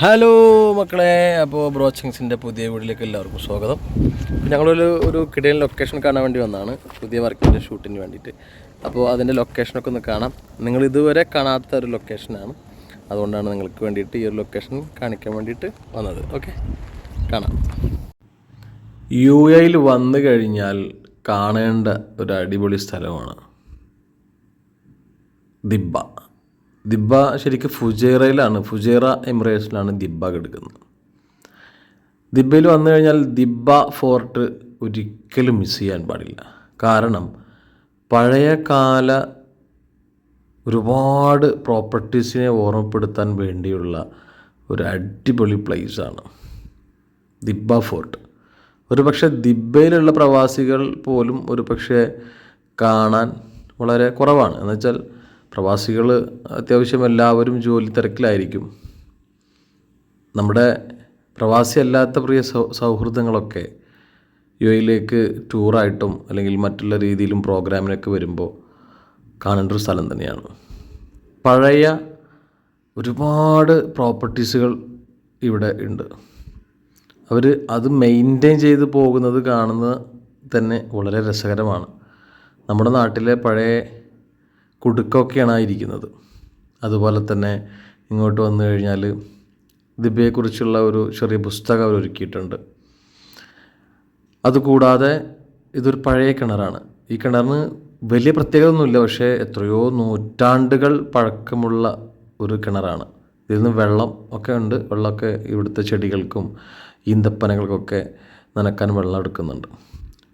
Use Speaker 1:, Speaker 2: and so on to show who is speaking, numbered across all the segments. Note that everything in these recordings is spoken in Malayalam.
Speaker 1: ഹലോ മക്കളെ അപ്പോൾ ബ്രോച്ചിങ്സിന്റെ പുതിയ വീട്ടിലേക്ക് എല്ലാവർക്കും സ്വാഗതം. ഞങ്ങളൊരു ഒരു കിടയൻ ലൊക്കേഷൻ കാണാൻ വേണ്ടി വന്നതാണ് പുതിയ വർക്കിന്റെ ഷൂട്ടിന് വേണ്ടിയിട്ട്. അപ്പോൾ അതിന്റെ ലൊക്കേഷനൊക്കെ ഒന്ന് കാണാം. നിങ്ങൾ ഇതുവരെ കാണാത്ത ഒരു ലൊക്കേഷനാണ് അതുകൊണ്ടാണ് നിങ്ങൾക്ക് വേണ്ടിയിട്ട് ഈ ഒരു ലൊക്കേഷൻ കാണിക്കാൻ വേണ്ടിയിട്ട് വന്നത്. ഓക്കെ കാണാം. യു എയിൽ വന്നു കഴിഞ്ഞാൽ കാണേണ്ട ഒരു അടിപൊളി സ്ഥലമാണ് ദിബ്ബ. ദിബ്ബ ശരിക്കും ഫുജേറയിലാണ് ഫുജേറ എമിറേറ്റ്സിലാണ് ദിബ കിടക്കുന്നത്. ദിബയിൽ വന്നു കഴിഞ്ഞാൽ ദിബ ഫോർട്ട് ഒരിക്കലും മിസ് ചെയ്യാൻ പാടില്ല. കാരണം പഴയ കാല ഒരുപാട് പ്രോപ്പർട്ടീസിനെ ഓർമ്മപ്പെടുത്താൻ വേണ്ടിയുള്ള ഒരു അടിപൊളി പ്ലേസാണ് ദിബ ഫോർട്ട്. ഒരു പക്ഷേ ദിബയിലുള്ള പ്രവാസികൾ പോലും ഒരു പക്ഷേ കാണാൻ വളരെ കുറവാണ്. എന്നുവെച്ചാൽ പ്രവാസികൾ അത്യാവശ്യം എല്ലാവരും ജോലി തിരക്കിലായിരിക്കും. നമ്മുടെ പ്രവാസി അല്ലാത്ത പ്രിയ സൗ സൗഹൃദങ്ങളൊക്കെ യു എയിലേക്ക് ടൂറായിട്ടും അല്ലെങ്കിൽ മറ്റുള്ള രീതിയിലും പ്രോഗ്രാമിനൊക്കെ വരുമ്പോൾ കാണേണ്ട ഒരു സ്ഥലം തന്നെയാണ്. പഴയ ഒരുപാട് പ്രോപ്പർട്ടീസുകൾ ഇവിടെ ഉണ്ട്. അവർ അത് മെയിന്റെയിൻ ചെയ്ത് പോകുന്നത് കാണുന്നത് തന്നെ വളരെ രസകരമാണ്. നമ്മുടെ നാട്ടിലെ പഴയ കുടുക്കൊക്കെയാണ് ഇരിക്കുന്നത് അതുപോലെ തന്നെ ഇങ്ങോട്ട് വന്നു കഴിഞ്ഞാൽ ദിബയെക്കുറിച്ചുള്ള ഒരു ചെറിയ പുസ്തകം അവർ ഒരുക്കിയിട്ടുണ്ട്. അതുകൂടാതെ ഇതൊരു പഴയ കിണറാണ്. ഈ കിണറിന് വലിയ പ്രത്യേകത ഒന്നുമില്ല പക്ഷേ എത്രയോ നൂറ്റാണ്ടുകൾ പഴക്കമുള്ള ഒരു കിണറാണ്. ഇതിൽ നിന്ന് വെള്ളം ഒക്കെ ഉണ്ട് വെള്ളമൊക്കെ ഇവിടുത്തെ ചെടികൾക്കും ഈന്തപ്പനകൾക്കൊക്കെ നനക്കാൻ വെള്ളം എടുക്കുന്നുണ്ട്.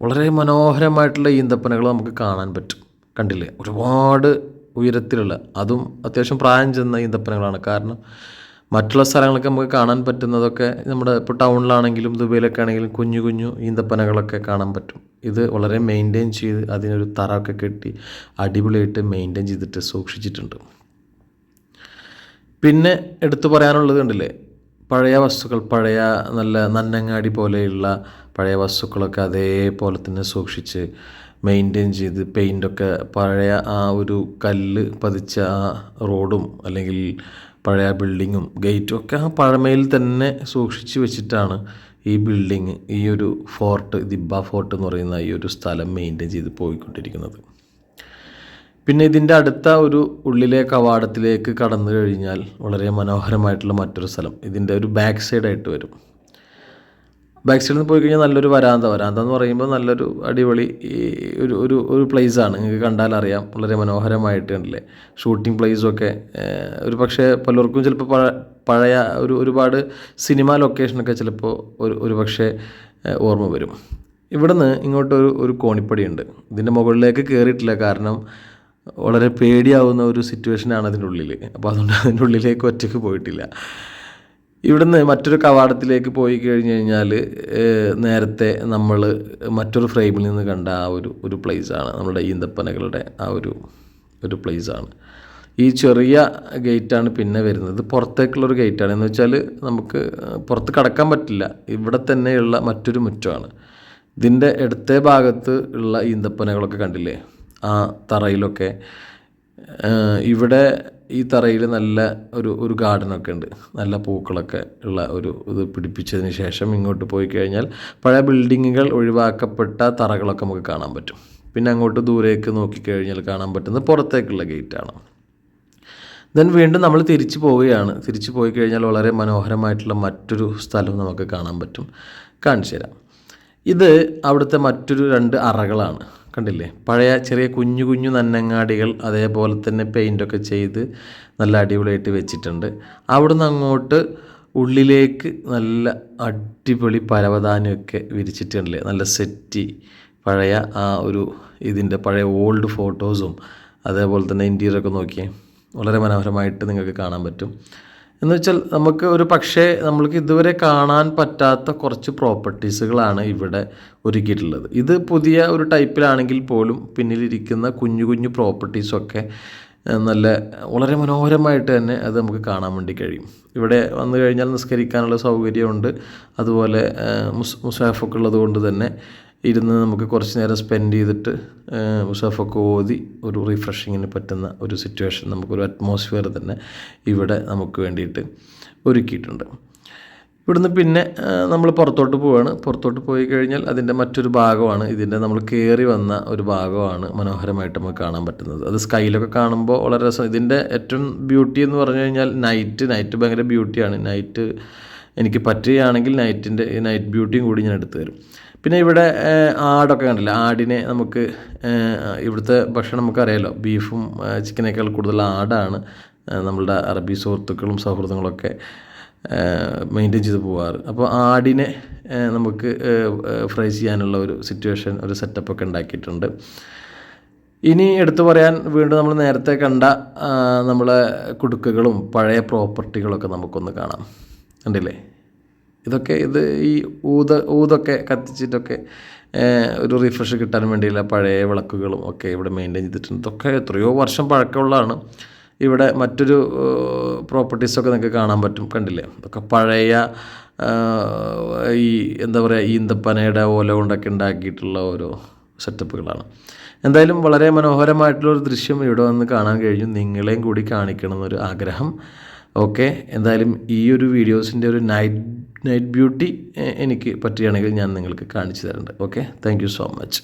Speaker 1: വളരെ മനോഹരമായിട്ടുള്ള ഈന്തപ്പനകൾ നമുക്ക് കാണാൻ പറ്റും. കണ്ടില്ലേ? ഒരുപാട് ഉയരത്തിലുള്ള അതും അത്യാവശ്യം പ്രായം ചെന്ന ഈന്തപ്പനകളാണ് കാരണം മറ്റുള്ള സ്ഥലങ്ങളൊക്കെ നമുക്ക് കാണാൻ പറ്റുന്നതൊക്കെ നമ്മുടെ ഇപ്പോൾ ടൗണിലാണെങ്കിലും ദുബൈയിലൊക്കെ ആണെങ്കിലും കുഞ്ഞു കുഞ്ഞു ഈന്തപ്പനകളൊക്കെ കാണാൻ പറ്റും. ഇത് വളരെ മെയിന്റെയിൻ ചെയ്ത് അതിനൊരു തറയൊക്കെ കെട്ടി അടിപൊളിയായിട്ട് മെയിന്റെയിൻ ചെയ്തിട്ട് സൂക്ഷിച്ചിട്ടുണ്ട്. പിന്നെ എടുത്തു പറയാനുള്ളത് കണ്ടില്ലേ? പഴയ വസ്തുക്കൾ പഴയ നല്ല നന്നങ്ങാടി പോലെയുള്ള പഴയ വസ്തുക്കളൊക്കെ അതേപോലെ തന്നെ സൂക്ഷിച്ച് മെയിന്റെയിൻ ചെയ്ത് പെയിന്റൊക്കെ പഴയ ആ ഒരു കല്ല് പതിച്ച ആ റോഡും അല്ലെങ്കിൽ പഴയ ബിൽഡിങ്ങും ഗേറ്റും ഒക്കെ ആ പഴമയിൽ തന്നെ സൂക്ഷിച്ച് വെച്ചിട്ടാണ് ഈ ബിൽഡിങ് ഈ ഒരു ഫോർട്ട് ദിബ്ബ ഫോർട്ട് എന്ന് പറയുന്ന ഈ ഒരു സ്ഥലം മെയിന്റെയിൻ ചെയ്ത് പോയിക്കൊണ്ടിരിക്കുന്നത്. പിന്നെ ഇതിന്റെ അടുത്ത ഒരു ഉള്ളിലെ കവാടത്തിലേക്ക് കടന്നു കഴിഞ്ഞാൽ വളരെ മനോഹരമായിട്ടുള്ള മറ്റൊരു സ്ഥലം. ഇതിന്റെ ഒരു ബാക്ക് സൈഡായിട്ട് വരും. ബാക്ക് സൈഡിൽ നിന്ന് പോയി കഴിഞ്ഞാൽ നല്ലൊരു വരാന്ത. വരാന്ത എന്ന് പറയുമ്പോൾ നല്ലൊരു അടിപൊളി ഒരു ഒരു ഒരു പ്ലേസാണ് നിങ്ങൾക്ക് കണ്ടാൽ അറിയാം. വളരെ മനോഹരമായിട്ട് കണ്ടില്ലേ ഷൂട്ടിംഗ് പ്ലേസൊക്കെ ഒരു പക്ഷേ പലർക്കും ചിലപ്പോൾ പഴ പഴയ ഒരു ഒരുപാട് സിനിമ ലൊക്കേഷനൊക്കെ ചിലപ്പോൾ ഒരു ഒരു പക്ഷേ ഓർമ്മ വരും. ഇവിടുന്ന് ഇങ്ങോട്ട് ഒരു ഒരു കോണിപ്പടിയുണ്ട് ഇതിന്റെ മുകളിലേക്ക് കയറിയിട്ടില്ല കാരണം വളരെ പേടിയാവുന്ന ഒരു സിറ്റുവേഷനാണ് അതിന്റെ ഉള്ളിൽ അപ്പോൾ അതുകൊണ്ട് അതിന്റെ ഉള്ളിലേക്ക് ഒറ്റയ്ക്ക് പോയിട്ടില്ല. ഇവിടുന്ന് മറ്റൊരു കവാടത്തിലേക്ക് പോയി കഴിഞ്ഞ് കഴിഞ്ഞാൽ നേരത്തെ നമ്മൾ മറ്റൊരു ഫ്രെയിമിൽ നിന്ന് കണ്ട ആ ഒരു ഒരു പ്ലേസാണ്. നമ്മുടെ ഈന്തപ്പനകളുടെ ആ ഒരു ഒരു പ്ലേസാണ്. ഈ ചെറിയ ഗേറ്റാണ് പിന്നെ വരുന്നത്. പുറത്തേക്കുള്ളൊരു ഗേറ്റാണ്. എന്ന് വെച്ചാൽ നമുക്ക് പുറത്ത് കടക്കാൻ പറ്റില്ല. ഇവിടെ തന്നെയുള്ള മറ്റൊരു മുറ്റമാണ്. ഇതിന്റെ ഇടത്തെ ഭാഗത്ത് ഉള്ള ഈന്തപ്പനകളൊക്കെ കണ്ടില്ലേ? ആ തറയിലൊക്കെ. ഇവിടെ ഈ തറയിൽ നല്ല ഒരു ഒരു ഗാർഡനൊക്കെ ഉണ്ട്. നല്ല പൂക്കളൊക്കെ ഉള്ള ഒരു ഇത് പിടിപ്പിച്ചതിന് ശേഷം ഇങ്ങോട്ട് പോയി കഴിഞ്ഞാൽ പഴയ ബിൽഡിങ്ങുകൾ ഒഴിവാക്കപ്പെട്ട തറകളൊക്കെ നമുക്ക് കാണാൻ പറ്റും. പിന്നെ അങ്ങോട്ട് ദൂരേക്ക് നോക്കിക്കഴിഞ്ഞാൽ കാണാൻ പറ്റുന്നത് പുറത്തേക്കുള്ള ഗേറ്റാണ്. ദെൻ വീണ്ടും നമ്മൾ തിരിച്ചു പോവുകയാണ്. തിരിച്ചു പോയി കഴിഞ്ഞാൽ വളരെ മനോഹരമായിട്ടുള്ള മറ്റൊരു സ്ഥലം നമുക്ക് കാണാൻ പറ്റും. കാണിച്ചു തരാം ഇത് അവിടുത്തെ മറ്റൊരു രണ്ട് അറകളാണ്. കണ്ടില്ലേ? പഴയ ചെറിയ കുഞ്ഞു കുഞ്ഞു നന്നങ്ങാടികൾ അതേപോലെ തന്നെ പെയിന്റൊക്കെ ചെയ്ത് നല്ല അടിപൊളിയായിട്ട് വെച്ചിട്ടുണ്ട്. അവിടുന്ന് അങ്ങോട്ട് ഉള്ളിലേക്ക് നല്ല അടിപൊളി പരവതാനിയൊക്കെ വിരിച്ചിട്ടുണ്ടല്ലേ നല്ല സെറ്റി പഴയ ആ ഒരു ഇതിന്റെ പഴയ ഓൾഡ് ഫോട്ടോസും അതേപോലെ തന്നെ ഇന്റീരിയറൊക്കെ നോക്കിയേ. വളരെ മനോഹരമായിട്ട് നിങ്ങൾക്ക് കാണാൻ പറ്റും. എന്ന് വെച്ചാൽ നമുക്ക് ഒരു പക്ഷേ നമ്മൾക്ക് ഇതുവരെ കാണാൻ പറ്റാത്ത കുറച്ച് പ്രോപ്പർട്ടീസുകളാണ് ഇവിടെ ഒരുക്കിയിട്ടുള്ളത്. ഇത് പുതിയ ഒരു ടൈപ്പിലാണെങ്കിൽ പോലും പിന്നിലിരിക്കുന്ന കുഞ്ഞു കുഞ്ഞു പ്രോപ്പർട്ടീസൊക്കെ നല്ല വളരെ മനോഹരമായിട്ട് തന്നെ അത് നമുക്ക് കാണാൻ വേണ്ടി കഴിയും. ഇവിടെ വന്നു കഴിഞ്ഞാൽ നിസ്കരിക്കാനുള്ള സൗകര്യമുണ്ട്. അതുപോലെ മുസ് മുസാഫൊക്കെ ഉള്ളത് കൊണ്ട് തന്നെ ഇരുന്ന് നമുക്ക് കുറച്ച് നേരം സ്പെൻഡ് ചെയ്തിട്ട് മുസാഫൊക്കെ ഓതി ഒരു റിഫ്രഷിങ്ങിന് പറ്റുന്ന ഒരു സിറ്റുവേഷൻ നമുക്കൊരു അറ്റ്മോസ്ഫിയർ തന്നെ ഇവിടെ നമുക്ക് വേണ്ടിയിട്ട് ഒരുക്കിയിട്ടുണ്ട്. ഇവിടുന്ന് പിന്നെ നമ്മൾ പുറത്തോട്ട് പോവാണ്. പുറത്തോട്ട് പോയി കഴിഞ്ഞാൽ അതിന്റെ മറ്റൊരു ഭാഗമാണ്. ഇതിന്റെ നമ്മൾ കയറി വന്ന ഒരു ഭാഗമാണ് മനോഹരമായിട്ട് നമുക്ക് കാണാൻ പറ്റുന്നത്. അത് സ്കൈയിലൊക്കെ കാണുമ്പോൾ വളരെ രസം. ഇതിന്റെ ഏറ്റവും ബ്യൂട്ടി എന്ന് പറഞ്ഞു കഴിഞ്ഞാൽ നൈറ്റ് നൈറ്റ് ഭയങ്കര ബ്യൂട്ടിയാണ് നൈറ്റ് എനിക്ക് പറ്റുകയാണെങ്കിൽ നൈറ്റിന്റെ നൈറ്റ് ബ്യൂട്ടിയും കൂടി ഞാൻ എടുത്തു തരും. പിന്നെ ഇവിടെ ആടൊക്കെ കണ്ടില്ല? ആടിനെ നമുക്ക് ഇവിടുത്തെ ഭക്ഷണം നമുക്കറിയാമല്ലോ ബീഫും ചിക്കനേക്കാൾ കൂടുതൽ ആടാണ് നമ്മളുടെ അറബി സുഹൃത്തുക്കളും സൗഹൃദങ്ങളൊക്കെ മെയിന്റെയിൻ ചെയ്ത് പോകാറ് അപ്പോൾ ആടിനെ നമുക്ക് ഫ്രൈ ചെയ്യാനുള്ള ഒരു സിറ്റുവേഷൻ ഒരു സെറ്റപ്പൊക്കെ ഉണ്ടാക്കിയിട്ടുണ്ട്. ഇനി എടുത്തു പറയാൻ വീണ്ടും നമ്മൾ നേരത്തെ കണ്ട നമ്മളെ കുടുക്കുകളും പഴയ പ്രോപ്പർട്ടികളൊക്കെ നമുക്കൊന്ന് കാണാം. കണ്ടില്ലേ? ഇതൊക്കെ ഇത് ഈ ഊത ഊതൊക്കെ കത്തിച്ചിട്ടൊക്കെ ഒരു റിഫ്രഷ് കിട്ടാൻ വേണ്ടിയുള്ള പഴയ വിളക്കുകളും ഒക്കെ ഇവിടെ മെയിന്റെയിൻ ചെയ്തിട്ടുണ്ട്. ഇതൊക്കെ എത്രയോ വർഷം പഴക്കമുള്ളതാണ്. ഇവിടെ മറ്റൊരു പ്രോപ്പർട്ടീസൊക്കെ നിങ്ങൾക്ക് കാണാൻ പറ്റും. കണ്ടില്ലേ? ഇതൊക്കെ പഴയ ഈ എന്താ പറയുക ഈന്തപ്പനയുടെ ഓല കൊണ്ടൊക്കെ ഉണ്ടാക്കിയിട്ടുള്ള ഓരോ സെറ്റപ്പുകളാണ് എന്തായാലും വളരെ മനോഹരമായിട്ടുള്ളൊരു ദൃശ്യം ഇവിടെ വന്ന് കാണാൻ കഴിഞ്ഞു. നിങ്ങളെയും കൂടി കാണിക്കണം എന്നൊരു ആഗ്രഹം. ഓക്കെ എന്തായാലും ഈ ഒരു വീഡിയോസിന്റെ ഒരു നൈറ്റ് നൈറ്റ് ബ്യൂട്ടി എനിക്ക് പറ്റുകയാണെങ്കിൽ ഞാൻ നിങ്ങൾക്ക് കാണിച്ചു തരുന്നുണ്ട് okay thank you so much